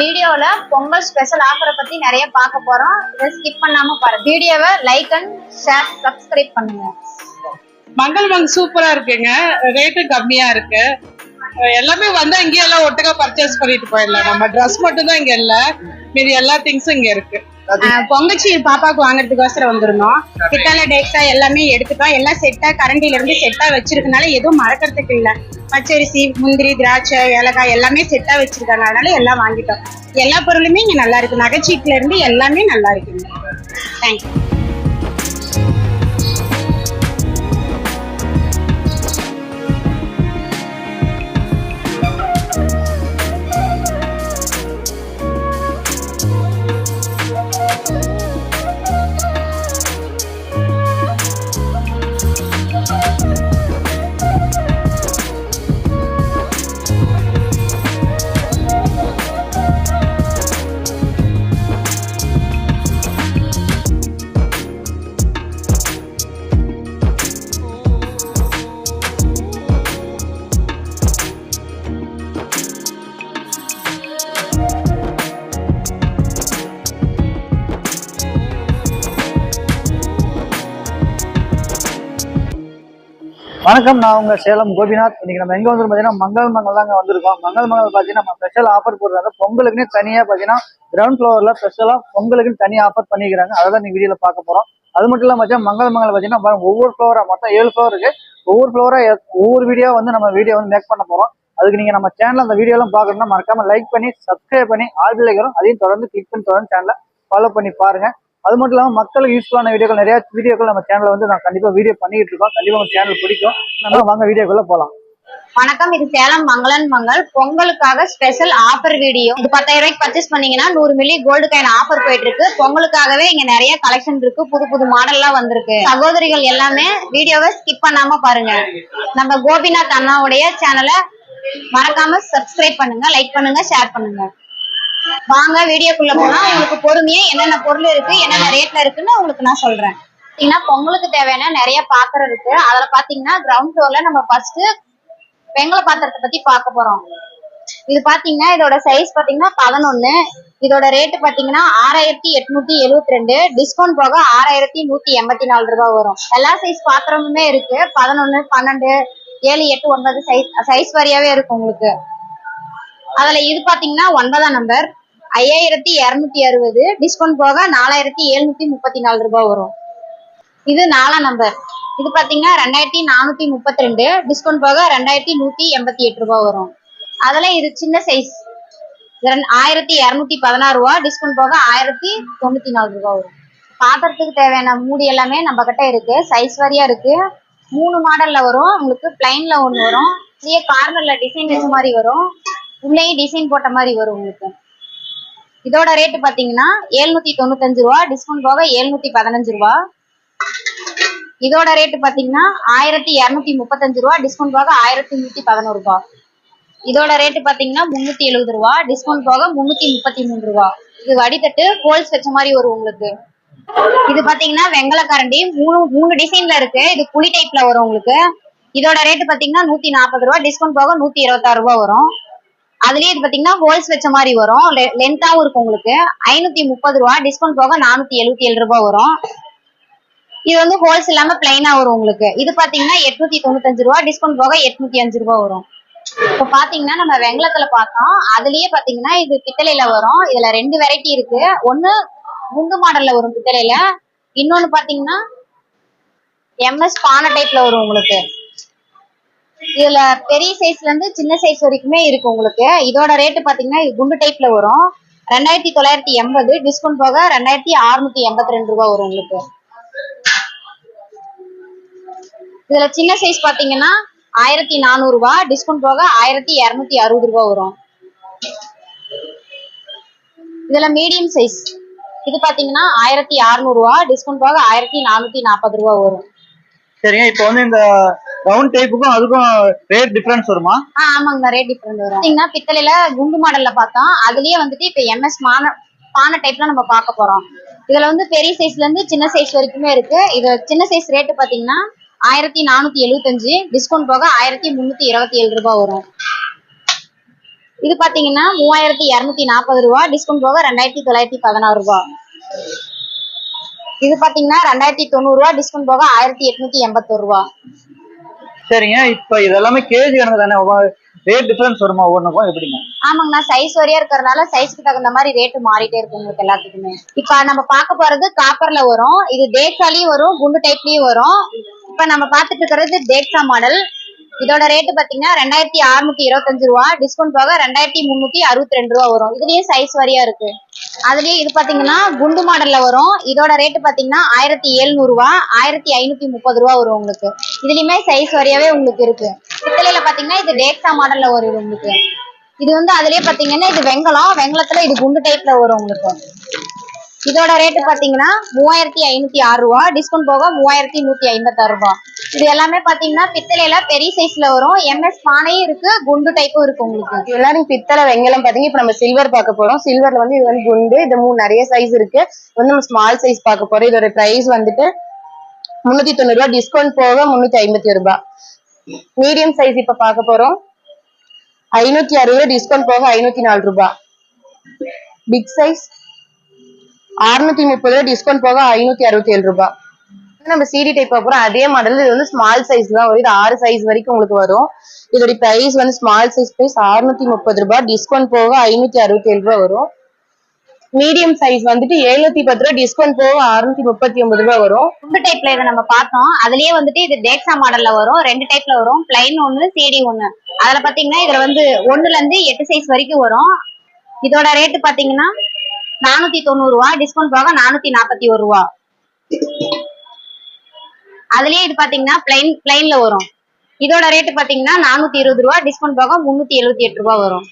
வீடியோல பொங்கல் ஸ்பெஷல் ஆஃபரை பத்தி நிறைய பார்க்க போறோம். இதை ஸ்கிப் பண்ணாம பாருங்க. வீடியோவை லைக் அண்ட் ஷேர் சப்ஸ்கிரைப் பண்ணுங்க. மங்கள் மங் சூப்பரா இருக்குங்க. ரேட்டு கம்மியா இருக்கு. எல்லாமே வந்தா இங்கே எல்லாம் ஒட்டுக்கா பர்ச்சேஸ் பண்ணிட்டு போயிடலாம். நம்ம ட்ரெஸ் மட்டும் தான் இங்க இல்ல. மீதி எல்லா திங்ஸும் இங்க இருக்கு. பொங்கச்சி பாப்பாக்கு வாங்குறதுக்கோசரம் வந்திருந்தோம். பித்தளை டேக்ஸா எல்லாமே எடுத்துட்டோம். எல்லாம் செட்டா கரண்டில இருந்து செட்டா வச்சிருக்கனால எதுவும் மறக்கறதுக்கு இல்ல. பச்சரிசி முந்திரி திராட்சை ஏலக்காய் எல்லாமே செட்டா வச்சிருக்காங்க அதனால எல்லாம் வாங்கிட்டோம். எல்லா பொருளுமே இங்க நல்லா இருக்கு. நகைச்சீட்டுல இருந்து எல்லாமே நல்லா இருக்குங்க தேங்க்யூ வணக்கம் நான் உங்க சேலம் கோபிநாத். இன்னைக்கு நம்ம எங்க வந்து பாத்தீங்கன்னா மங்கள் மங்கள் தாங்க வந்திருக்கோம். மங்கள் மங்கள் பாத்தீங்கன்னா நம்ம ஸ்பெஷல் ஆஃபர் போடுறாங்க. பொங்கலுக்குன்னு தனியா பாத்தீங்கன்னா கிரவுண்ட் ஃப்ளோர்ல ஸ்பெஷலா பொங்கலுக்குன்னு தனியா ஆஃபர் பண்ணிக்கிறாங்க. அதை தான் நீங்க வீடியோல பார்க்க போறோம். அது மட்டும் இல்லாம மச்சான் மங்கள் மங்கள் பாத்தீங்கன்னா ஒவ்வொரு ஃப்ளோரா மொத்தம் ஏழு ஃப்ளோர் இருக்கு. ஒவ்வொரு ஃப்ளோரா ஒவ்வொரு வீடியோ வந்து நம்ம வீடியோ வந்து மேக் பண்ண போறோம். அதுக்கு நீங்க நம்ம சேனல் அந்த வீடியோ எல்லாம் பார்க்கணும்னா மறக்காம லைக் பண்ணி சப்ஸ்கிரைப் பண்ணி ஆல் பிள்ளைகளும் அதையும் தொடர்ந்து கிளிக் பண்ணி தொடர்ந்து சேனலை ஃபாலோ பண்ணி பாருங்க. அது மட்டும் இல்லாம மக்களுக்கு யூஸ்ஃபுல்லான வீடியோக்கள் நிறைய வீடியோக்கள் நம்ம சேனலில் வந்து நான் கண்டிப்பாக வீடியோ பண்ணிட்டு இருக்கோம். கண்டிப்பா உங்க சேனல் பிடிக்கும். நம்ம வாங்க வீடியோக்குள்ள போகலாம் வணக்கம் இது சேலம் மங்களன் மங்கள். பொங்கலுக்காக ஸ்பெஷல் ஆஃபர் வீடியோ இது பத்தாயிரம் ரூபாய்க்கு பர்ச்சேஸ் பண்ணீங்கன்னா நூறு மில்லி கோல்டு காயின் ஆஃபர் போயிட்டு இருக்கு பொங்கலுக்காகவே இங்க நிறைய கலெக்ஷன் இருக்கு. புது புது மாடல் எல்லாம் வந்திருக்கு. சகோதரிகள் எல்லாமே வீடியோவை ஸ்கிப் பண்ணாம பாருங்க. நம்ம கோபிநாத் அண்ணாவுடைய சேனலை மறக்காம சப்ஸ்கிரைப் பண்ணுங்க லைக் பண்ணுங்க ஷேர் பண்ணுங்க. வாங்க வீடியோக்குள்ள போனா உங்களுக்கு பொறுமையா என்னென்ன பொருள் இருக்கு என்னென்ன ரேட்ல இருக்குன்னு உங்களுக்கு நான் சொல்றேன். பாத்தீங்கன்னா பொங்கலுக்கு தேவையான நிறைய பாத்திரம் இருக்கு. அதுல பாத்தீங்கன்னா கிரவுண்ட் ஃப்ளோர்ல நம்ம ஃபர்ஸ்ட் வெங்கல பாத்திரத்தை பத்தி பார்க்க போறோம். இது பாத்தீங்கன்னா இதோட சைஸ் பாத்தீங்கன்னா பதினொன்னு. இதோட ரேட்டு பாத்தீங்கன்னா ஆறாயிரத்தி எட்நூத்தி எழுவத்தி ரெண்டு. டிஸ்கவுண்ட் போக ஆறாயிரத்தி நூத்தி எண்பத்தி நாலு ரூபாய் வரும். எல்லா சைஸ் பாத்திரமுமே இருக்கு. பதினொன்னு பன்னெண்டு ஏழு எட்டு ஒன்பது சைஸ் சைஸ் வரியாவே இருக்கும் உங்களுக்கு. அதுல இது பாத்தீங்கன்னா ஒன்பதாம் நம்பர் ஐயாயிரத்தி இருநூத்தி அறுபது. டிஸ்கவுண்ட் போக நாலாயிரத்தி எழுநூத்தி முப்பத்தி நாலு ரூபாய் வரும். இது நாலாம் நம்பர் இது பாத்தீங்கன்னா ரெண்டாயிரத்தி நானூத்தி முப்பத்தி ரெண்டு டிஸ்கவுண்ட் போக ரெண்டாயிரத்தி நூத்தி எண்பத்தி எட்டு ரூபாய் வரும். அதுல இது சின்ன சைஸ் ஆயிரத்தி இருநூத்தி பதினாறு ரூபா. டிஸ்கவுண்ட் போக ஆயிரத்தி தொண்ணூத்தி நாலு ரூபாய் வரும். பாத்திரத்துக்கு தேவையான மூடி எல்லாமே நம்ம கிட்ட இருக்கு. சைஸ் வாரியா இருக்கு. மூணு மாடல்ல வரும். உங்களுக்கு பிளைன்ல ஒன்று வரும். இதே கார்னர்ல டிசைன் வச்ச மாதிரி வரும். உள்ளேயும் டிசைன் போட்ட மாதிரி வரும் உங்களுக்கு. இதோட ரேட் பாத்தீங்கன்னா எழுநூத்தி தொண்ணூத்தஞ்சு ரூபா டிஸ்கவுண்ட் போக எழுநூத்தி பதினஞ்சு ரூபா. இதோட ரேட் பாத்தீங்கன்னா ஆயிரத்தி இரநூத்தி முப்பத்தஞ்சு ரூபா டிஸ்கவுண்ட் போக ஆயிரத்தி நூத்தி பதினோரு ரூபா. இதோட ரேட்டு பாத்தீங்கன்னா முன்னூத்தி எழுபது ரூபா டிஸ்கவுண்ட் போக முன்னூத்தி முப்பத்தி மூணு ரூபா. இது வடித்தட்டு ஹோல்ஸ் வச்ச மாதிரி வரும் உங்களுக்கு. இது பாத்தீங்கன்னா வெங்கல கரண்டி மூணு மூணு டிசைன்ல இருக்கு. இது புளி டைப்ல வரும் உங்களுக்கு. இதோட ரேட்டு பாத்தீங்கன்னா நூத்தி நாற்பது ரூபா டிஸ்கவுண்ட் போக நூத்தி இருபத்தாறு ரூபா வரும். அதுலயே இது பாத்தீங்கன்னா ஹோல்ஸ் வச்ச மாதிரி வரும். லென்த்தாவும் இருக்கும் உங்களுக்கு. ஐநூத்தி முப்பது ரூபா டிஸ்கவுண்ட் போக நானூத்தி எழுபத்தி ஏழு ரூபாய் வரும். இது வந்து ஹோல்ஸ் இல்லாம பிளைனா வரும் உங்களுக்கு. இது பாத்தீங்கன்னா எட்நூத்தி தொண்ணூத்தஞ்சு ரூபா டிஸ்கவுண்ட் போக எட்நூத்தி அஞ்சு ரூபாய் வரும். இப்ப பாத்தீங்கன்னா நம்ம வெங்கலத்துல பார்த்தோம். அதுலயே பாத்தீங்கன்னா இது பித்தளையில வரும். இதுல ரெண்டு வெரைட்டி இருக்கு. ஒண்ணு குண்டு மாடல்ல வரும் பித்தளையில. இன்னொன்னு பாத்தீங்கன்னா எம்எஸ் பானை டைப்ல வரும் உங்களுக்கு. இதுல பெரிய சைஸ்ல இருந்து சின்ன சைஸ் வரைக்குமே இருக்கு உங்களுக்கு. இதோட ரேட்டு பாத்தீங்கன்னா இது குண்டு டைப்ல வரும். ரெண்டாயிரத்தி தொள்ளாயிரத்தி எண்பது டிஸ்கவுண்ட் போக ரெண்டாயிரத்தி அறுநூத்தி எண்பத்தி ரெண்டு ரூபாய் வரும் உங்களுக்கு. இதுல சின்ன சைஸ் பாத்தீங்கன்னா ஆயிரத்தி நானூறு ரூபாய் டிஸ்கவுண்ட் போக ஆயிரத்தி இருநூத்தி அறுபது ரூபாய் வரும். இதுல மீடியம் சைஸ் இது பாத்தீங்கன்னா ஆயிரத்தி அறுநூறு ரூபாய் டிஸ்கவுண்ட் போக ஆயிரத்தி நானூத்தி நாற்பது ரூபாய் வரும். சரிங்க இப்போ வந்து இந்த ரவுண்ட் டைப்புக்கும் அதுக்கும் ரேட் டிஃபரன்ஸ் வருமா? ஆமாங்க ரேட் டிஃப்ரெண்ட் வரும். பாத்தீங்கன்னா பித்தளையில குண்டு மாடல்ல பார்த்தோம். அதுலயே வந்துட்டு இப்ப எம்எஸ் மான பானை டைப்ல நம்ம பார்க்க போறோம். இதுல வந்து பெரிய சைஸ்ல இருந்து சின்ன சைஸ் வரைக்குமே இருக்கு. இது சின்ன சைஸ் ரேட்டு பாத்தீங்கன்னா ஆயிரத்தி நானூத்தி எழுபத்தஞ்சு டிஸ்கவுண்ட் போக ஆயிரத்தி முன்னூத்தி இருபத்தி ஏழு ரூபாய் வரும். இது பாத்தீங்கன்னா மூவாயிரத்தி இருநூத்தி நாற்பது ரூபா. டிஸ்கவுண்ட் போக ரெண்டாயிரத்தி தொள்ளாயிரத்தி பதினாறு ரூபா. இது பாத்தீங்கன்னா ரெண்டாயிரத்தி தொண்ணூறு ரூபா. டிஸ்கவுண்ட் போக ஆயிரத்தி எட்நூத்தி எண்பத்தொரு ரூபா. சரிங்க. இப்போ இதெல்லாமே கேஜி கணக்கு தானே? ரேட் டிஃபரன்ஸ் வருமா ஒவ்வொன்றுக்கும் எப்படிங்க? ஆமாங்கண்ணா சைஸ் வரையா இருக்கிறதுனால சைஸ்க்கு தகுந்த மாதிரி ரேட்டு மாறிட்டே இருக்கு உங்களுக்கு எல்லாத்துக்குமே. இப்ப நம்ம பார்க்க போறது காப்பர்ல வரும். இது டேக்ஸாலையும் வரும் குண்டு டைப்லயும் வரும். இப்ப நம்ம பார்த்துட்டு இருக்கிறது டேக்ஸா மாடல் இதோட ரேட்டு பாத்தீங்கன்னா ரெண்டாயிரத்தி அறுநூத்தி இருபத்தஞ்சு ரூபா. டிஸ்கவுண்ட் போக ரெண்டாயிரத்தி முன்னூத்தி அறுபத்தி ரெண்டு ரூபா வரும். இதுலயும் சைஸ் வரியா இருக்கு. அதுலயே இது பாத்தீங்கன்னா குண்டு மாடல்ல வரும். இதோட ரேட்டு பாத்தீங்கன்னா ஆயிரத்தி எழுநூறு ரூபா ஆயிரத்தி ஐநூத்தி முப்பது ரூபா வரும் உங்களுக்கு. இதுலயுமே சைஸ் வரியாவே உங்களுக்கு இருக்கு. பித்தளையில பாத்தீங்கன்னா இது டேக்ஸா மாடல்ல வரும் உங்களுக்கு. இது வந்து அதுலயே பாத்தீங்கன்னா இது வெங்கலம். வெங்கலத்துல இது குண்டு டைப்ல வரும் உங்களுக்கு. இதோட ரேட்டு பாத்தீங்கன்னா மூவாயிரத்தி ஐநூத்தி ஆறு ரூபா. டிஸ்கவுண்ட் போக மூவாயிரத்தி நூத்தி ஐம்பத்தாறு ரூபா. இது எல்லாமே பாத்தீங்கன்னா பித்தளையில பெரிய சைஸ்ல வரும். எம்எஸ் பானையும் இருக்கு குண்டு டைப்பும் இருக்கு உங்களுக்கு. எல்லாரும் பித்தளை வெங்கலம் பாத்தீங்கன்னா இப்ப நம்ம சில்வர் பார்க்க போறோம். சில்வர்ல வந்து இது வந்து குண்டு இது மூணு நிறைய சைஸ் இருக்கு. வந்து நம்ம ஸ்மால் சைஸ் பார்க்க போறோம். இதோட பிரைஸ் வந்துட்டு முன்னூத்தி தொண்ணூறு ரூபா. டிஸ்கவுண்ட் போக முன்னூத்தி ஐம்பத்தி ரூபா. ரூபாய் மீடியம் சைஸ் இப்ப பார்க்க போறோம். ஐநூத்தி அறுபது டிஸ்கவுண்ட் போக ஐநூத்தி நாலு ரூபா. பிக் சைஸ் அறுநூத்தி முப்பது ரூபா டிஸ்கவுண்ட் போக ஐநூத்தி அறுபத்தி ஏழு ரூபாய். நம்ம சிடி டைப் போறோம் அதே மாடல் இது வந்து ஸ்மால் சைஸ் தான் வரும். இது ஆறு சைஸ் வரைக்கும் உங்களுக்கு வரும். இதோட பிரைஸ் வந்து ஸ்மால் சைஸ் பிரைஸ் அறுநூத்தி முப்பது ரூபாய். டிஸ்கவுண்ட் போக ஐநூத்தி அறுபத்தி ஏழு ரூபாய் வரும். மீடியம் சைஸ் வந்துட்டு எழுநூத்தி பத்து ரூபாய். டிஸ்கவுண்ட் போக அறுநூத்தி முப்பத்தி ஒன்பது ரூபாய் வரும். ரெண்டு டைப்ல இதை நம்ம பார்த்தோம். அதுலயே வந்துட்டு இது டேக்ஸா மாடல்ல வரும். ரெண்டு டைப்ல வரும். பிளைன் ஒண்ணு சிடி ஒண்ணு. அதுல பாத்தீங்கன்னா இதுல வந்து ஒண்ணுல இருந்து எட்டு சைஸ் வரைக்கும் வரும். இதோட ரேட்டு பாத்தீங்கன்னா நானூத்தி தொண்ணூறு ரூபா டிஸ்கவுண்ட் போக நானூத்தி நாற்பத்தி ஒரு ரூபா. அதுலயே இது பாத்தீங்கன்னா பிளைன் பிளைன்ல வரும். இதோட ரேட்டு பாத்தீங்கன்னா நானூத்தி இருபது ரூபா டிஸ்கவுண்ட் போக முன்னூத்தி எழுபத்தி எட்டு ரூபா வரும்.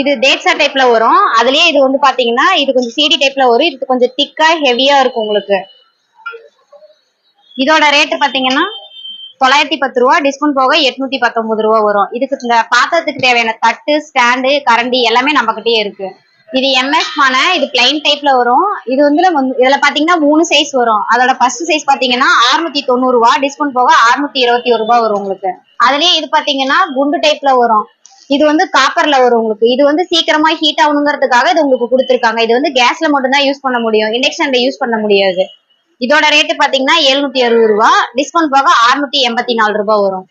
இது டேட்ஸா டைப்ல வரும். அதுலயே இது வந்து பாத்தீங்கன்னா இது கொஞ்சம் சிடி டைப்ல வரும். இது கொஞ்சம் திக்கா ஹெவியா இருக்கும் உங்களுக்கு. இதோட ரேட்டு பாத்தீங்கன்னா தொள்ளாயிரத்தி பத்து ரூபா டிஸ்கவுண்ட் போக எட்நூத்தி பத்தொன்பது ரூபா வரும். இதுக்கு இந்த பாத்திரத்துக்கு தேவையான தட்டு ஸ்டாண்டு கரண்டி எல்லாமே நம்ம கிட்டயே இருக்கு. இது எம்எஸ் பானை இது பிளைன் டைப்ல வரும். இது வந்து நம்ம இதுல பாத்தீங்கன்னா மூணு சைஸ் வரும். அதோட ஃபர்ஸ்ட் சைஸ் பாத்தீங்கன்னா அறுநூத்தி தொண்ணூறு ரூபா டிஸ்கவுண்ட் போக அறுநூத்தி இருபத்தி ஒரு ரூபா வரும் உங்களுக்கு. அதுலயே இது பாத்தீங்கன்னா குண்டு டைப்ல வரும். இது வந்து காப்பர்ல வரும் உங்களுக்கு. இது வந்து சீக்கிரமா ஹீட் ஆகணுங்கிறதுக்காக இது உங்களுக்கு கொடுத்துருக்காங்க. இது வந்து கேஸ்ல மட்டும்தான் யூஸ் பண்ண முடியும். இண்டக்ஷன்ல யூஸ் பண்ண முடியாது. இதோட ரேட்டு பாத்தீங்கன்னா எழுநூத்தி அறுபது ரூபா. டிஸ்கவுண்ட் போக அறுநூத்தி எண்பத்தி நாலு ரூபாய் வரும்.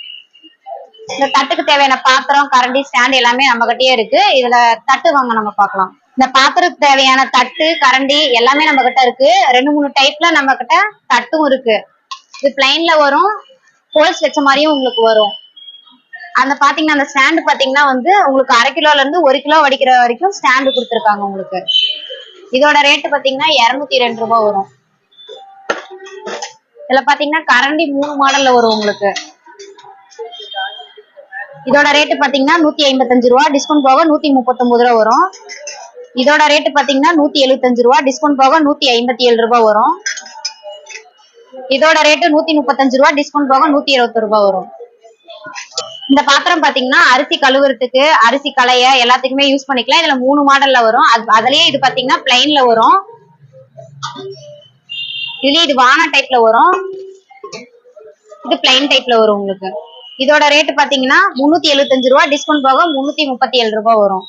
இந்த தட்டுக்கு தேவையான பாத்திரம் கரண்டி ஸ்டாண்ட் எல்லாமே நம்ம கிட்டயே இருக்கு. இதுல தட்டு வாங்க நம்ம பார்க்கலாம் இந்த பாத்திரத்துக்கு தேவையான தட்டு கரண்டி எல்லாமே நம்ம கிட்ட இருக்கு. ரெண்டு மூணு டைப்ல நம்ம கிட்ட தட்டும் இருக்கு. இது பிளைன்ல வரும். ஹோல்ஸ் வச்ச மாதிரியும் உங்களுக்கு வரும். அந்த பாத்தீங்கன்னா அந்த ஸ்டாண்டு பாத்தீங்கன்னா வந்து உங்களுக்கு அரை கிலோல இருந்து ஒரு கிலோ வடிக்கிற வரைக்கும் ஸ்டாண்டு கொடுத்துருக்காங்க உங்களுக்கு. இதோட ரேட்டு பாத்தீங்கன்னா இருநூத்தி ரெண்டு ரூபாய் வரும். இதுல பாத்தீங்கன்னா கரண்டி மூணு மாடல்ல வரும் உங்களுக்கு. இதோட ரேட்டு பாத்தீங்கன்னா நூத்தி ஐம்பத்தஞ்சு ரூபா டிஸ்கவுண்ட் போக நூத்தி முப்பத்தொன்பது ரூபா வரும். இதோட ரேட்டு பாத்தீங்கன்னா நூத்தி எழுபத்தஞ்சு ரூபா டிஸ்கவுண்ட் போக நூத்தி ஐம்பத்தி ஏழு ரூபாய் வரும். இதோட ரேட்டு நூத்தி முப்பத்தஞ்சு ரூபா டிஸ்கவுண்ட் போக நூத்தி இருபத்தி ரூபாய் வரும். இந்த பாத்திரம் பாத்தீங்கன்னா அரிசி கழுவுறதுக்கு அரிசி களைய எல்லாத்துக்குமே யூஸ் பண்ணிக்கலாம். இதுல மூணு மாடல்ல வரும். அது அதுலயே இது பாத்தீங்கன்னா பிளைன்ல வரும். இதுலயே இது வானா டைப்ல வரும். இது பிளைன் டைப்ல வரும் உங்களுக்கு. இதோட ரேட்டு பாத்தீங்கன்னா முன்னூத்தி எழுபத்தஞ்சு ரூபா டிஸ்கவுண்ட் போக முன்னூத்தி முப்பத்தி ஏழு ரூபாய் வரும்.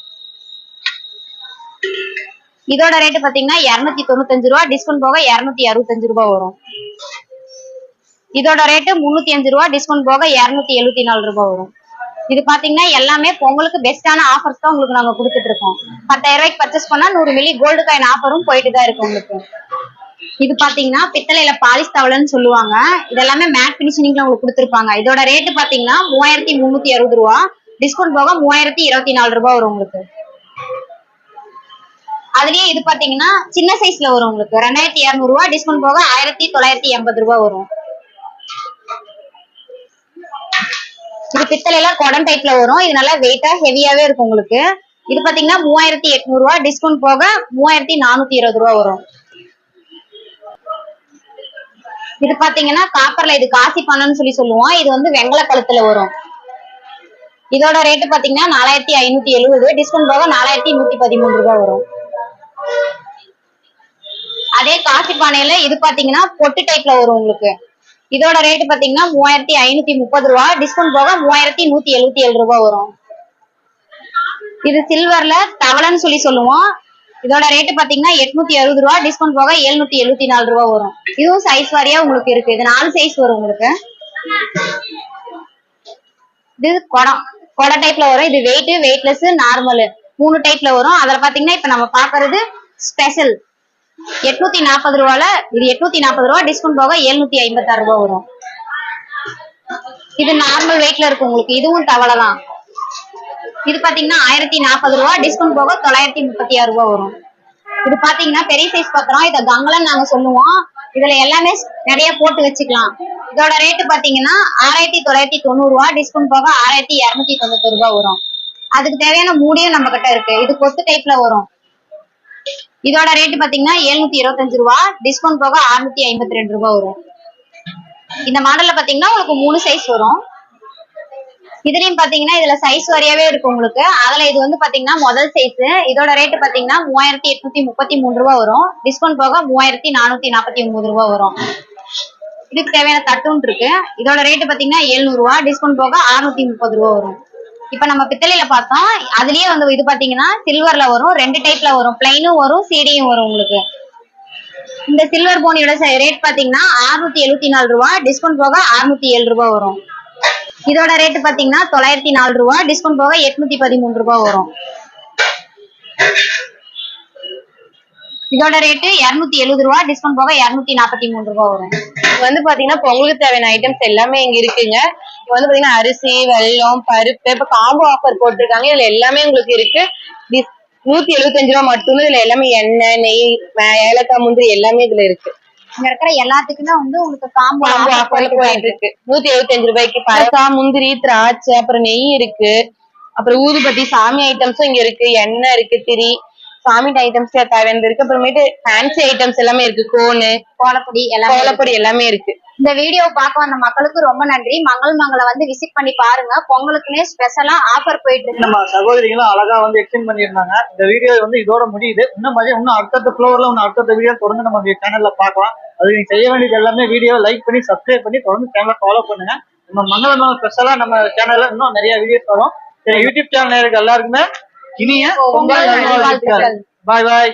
இதோட ரேட்டு பாத்தீங்கன்னா இருநூத்தி தொண்ணூத்தஞ்சு ரூபா டிஸ்கவுண்ட் போக இருநூத்தி அறுபத்தஞ்சு ரூபாய் வரும். இதோட ரேட்டு முன்னூத்தி அஞ்சு ரூபா டிஸ்கவுண்ட் போக இருநூத்தி எழுபத்தி நாலு ரூபா வரும். இது பாத்தீங்கன்னா எல்லாமே பொங்கலுக்கு பெஸ்டான ஆஃபர்ஸ் தான் உங்களுக்கு நாங்க கொடுத்துட்டு இருக்கோம். பத்தாயிரம் ரூபாய்க்கு பர்ச்சேஸ் பண்ணா நூறு மில்லி கோல்டு காயின் ஆஃபரும் போயிட்டு தான் இருக்கு உங்களுக்கு. இது பாத்தீங்கன்னா பித்தளையில பாலிஷ் தவளைன்னு சொல்லுவாங்க. இதெல்லாமே மேட் பினிஷிங்ல உங்களுக்கு கொடுத்துருப்பாங்க. இதோட ரேட்டு பாத்தீங்கன்னா மூவாயிரத்தி முன்னூத்தி அறுபது ரூபா. டிஸ்கவுண்ட் போக மூவாயிரத்தி இருபத்தி நாலு ரூபா வரும் உங்களுக்கு. அதுலயே இது பாத்தீங்கன்னா சின்ன சைஸ்ல வரும் உங்களுக்கு. ரெண்டாயிரத்தி இருநூறு ரூபா டிஸ்கவுண்ட் போக ஆயிரத்தி தொள்ளாயிரத்தி எண்பது ரூபா வரும். இது பித்தளையில குடம் டைப்ல வரும். இது நல்லா வெயிட்டா ஹெவியாவே இருக்கும் உங்களுக்கு. இது பாத்தீங்கன்னா மூவாயிரத்தி எட்நூறு ரூபா டிஸ்கவுண்ட் போக மூவாயிரத்தி நானூத்தி இருபது ரூபா வரும். இது பாத்தீங்கன்னா காப்பர்ல இது காசி பணம்னு சொல்லி சொல்லுவோம். இது வந்து வெங்கல கழுத்துல வரும். இதோட ரேட்டு பாத்தீங்கன்னா நாலாயிரத்தி ஐநூத்தி எழுபது டிஸ்கவுண்ட் போக நாலாயிரத்தி நூத்தி பதிமூணு ரூபாய் வரும். அதே காசி பானையில இது பாத்தீங்கன்னா பொட்டு டைப்ல வரும் உங்களுக்கு. இதோட ரேட்டு பாத்தீங்கன்னா மூவாயிரத்தி ஐநூத்தி முப்பது ரூபா. டிஸ்கவுண்ட் போக மூவாயிரத்தி நூத்தி எழுபத்தி ஏழு ரூபாய் வரும். இது சில்வர்ல தவளைன்னு சொல்லி சொல்லுவோம். இதோட ரேட்டு பாத்தீங்கன்னா எட்நூத்தி அறுபது ரூபா. டிஸ்கவுண்ட் போக எழுநூத்தி எழுபத்தி நாலு ரூபா வரும். இதுவும் சைஸ் வாரியா உங்களுக்கு இருக்கு. இது நாலு சைஸ் வரும் உங்களுக்கு. இது குடம். கொடை டைப்ல வரும். இது வெயிட் வெயிட்லெஸ் நார்மல் மூணு டைப்ல வரும். அதுல பாத்தீங்கன்னா இப்ப நம்ம பாக்குறது ஸ்பெஷல் எட்நூத்தி நாற்பது ரூபால இது எட்நூத்தி நாற்பது ரூபா. டிஸ்கவுண்ட் போக எழுநூத்தி ஐம்பத்தாறு ரூபா வரும். இது நார்மல் வெயிட்ல இருக்கு உங்களுக்கு. இதுவும் தவளை தான். இது பாத்தீங்கன்னா ஆயிரத்தி நாற்பது ரூபா டிஸ்கவுண்ட் போக தொள்ளாயிரத்தி முப்பத்தி ஆறு ரூபா வரும். இது பாத்தீங்கன்னா பெரிய சைஸ் பாத்திரம் இதை கங்கலன்னு நாங்க சொல்லுவோம். இதுல எல்லாமே நிறைய போட்டு வச்சுக்கலாம். இதோட ரேட்டு பாத்தீங்கன்னா ஆறாயிரத்தி தொள்ளாயிரத்தி தொண்ணூறு ரூபா டிஸ்கவுண்ட் போக ஆறாயிரத்தி இருநூத்தி தொண்ணூத்தி ரூபா வரும். அதுக்கு தேவையான மூடியும் நம்ம கிட்ட இருக்கு. இது கொத்து டைப்ல வரும். இதோட ரேட்டு பாத்தீங்கன்னா எழுநூத்தி இருபத்தஞ்சு ரூபா டிஸ்கவுண்ட் போக அறுநூத்தி ஐம்பத்தி ரெண்டு ரூபா வரும். இந்த மாடல்ல பாத்தீங்கன்னா உங்களுக்கு மூணு சைஸ் வரும். இதுலயும் பாத்தீங்கன்னா இதுல சைஸ் வரையாவே இருக்கு உங்களுக்கு. அதுல இது வந்து பாத்தீங்கன்னா முதல் சைஸ் இதோட ரேட் பாத்தீங்கன்னா மூவாயிரத்தி எட்நூத்தி முப்பத்தி மூணு ரூபா வரும். டிஸ்கவுண்ட் போக மூவாயிரத்தி நானூத்தி நாற்பத்தி ஒன்பது ரூபா வரும். இதுக்கு தேவையான தட்டும் இருக்கு. இதோட ரேட் பாத்தீங்கன்னா எழுநூறு ரூபா. டிஸ்கவுண்ட் போக அறுநூத்தி முப்பது ரூபா வரும். இப்ப நம்ம பித்தளையில பார்த்தோம். அதுலயே வந்து இது பாத்தீங்கன்னா சில்வர்ல வரும். ரெண்டு டைப்ல வரும். பிளைனும் வரும் சீடியும் வரும் உங்களுக்கு. இந்த சில்வர் போனியோட ரேட் பாத்தீங்கன்னா அறுநூத்தி எழுபத்தி நாலு ரூபா. டிஸ்கவுண்ட் போக அறுநூத்தி ஏழு ரூபா வரும். இதோட ரேட் பாத்தீங்கன்னா தொள்ளாயிரத்தி நாலு ரூபா. டிஸ்கவுண்ட் போக எட்நூத்தி பதிமூணு ரூபா வரும். இதோட ரேட்டு இருநூத்தி எழுபது ரூபா. டிஸ்கவுண்ட் போக இருநூத்தி நாற்பத்தி மூணு ரூபா வரும். வந்து பாத்தீங்கன்னா பொங்கலுக்கு தேவையான ஐட்டம்ஸ் எல்லாமே இங்க இருக்குங்க. இப்போ வந்து பாத்தீங்கன்னா அரிசி வெல்லம் பருப்பு இப்ப காம்போ ஆஃபர் போட்டிருக்காங்க. இதுல எல்லாமே உங்களுக்கு இருக்கு. Dis- நூத்தி எழுபத்தஞ்சு ரூபா மட்டும்தான். இதுல எல்லாமே எண்ணெய் நெய் வே- ஏலக்காய் முந்திரி எல்லாமே இதுல இருக்கு. இங்க இருக்கிற எல்லாத்துக்குமே வந்து உங்களுக்கு காம்போ போயிட்டு இருக்கு நூத்தி எழுபத்தஞ்சு ரூபாய்க்கு பழக்கா முந்திரி திராட்சை அப்புறம் நெய் இருக்கு. அப்புறம் ஊதுபத்தி சாமி ஐட்டம்ஸும் இங்க இருக்கு. எண்ணெய் இருக்கு திரி. சாமி ஐட்டம்ஸ் தேவையானது இருக்கு. அப்புறமேட்டு ஃபேன்சி ஐட்டம்ஸ் எல்லாமே இருக்கு. கோனு கோலப்பொடி எல்லாமே. கோலப்பொடி எல்லாமே இருக்கு. இந்த வீடியோ பார்க்க வந்த மக்களுக்கு ரொம்ப நன்றி. மங்கள் மங்களை வந்து விசிட் பண்ணி பாருங்க. பொங்கலுக்குன்னே ஸ்பெஷலா ஆஃபர் போயிட்டு இருக்கு. நம்ம சகோதரிகளும் அழகா வந்து எக்ஸ்பிளைன் பண்ணியிருந்தாங்க. இந்த வீடியோ வந்து இதோட முடியுது. இன்னும் மாதிரி இன்னும் அடுத்தடுத்த ஃப்ளோர்ல இன்னும் அடுத்தடுத்த வீடியோ தொடர்ந்து நம்ம சேனல்ல பார்க்கலாம். அதுக்கு நீங்க செய்ய வேண்டியது எல்லாமே வீடியோ லைக் பண்ணி சப்ஸ்கிரைப் பண்ணி தொடர்ந்து சேனலை ஃபாலோ பண்ணுங்க. நம்ம மங்களம் ஸ்பெஷலா நம்ம சேனல்ல இன்னும் நிறைய வீடியோஸ் வரும். யூடியூப் சேனல் இருக்கு எல்லாருக்குமே இனிய பொங்கல் பாய் பாய்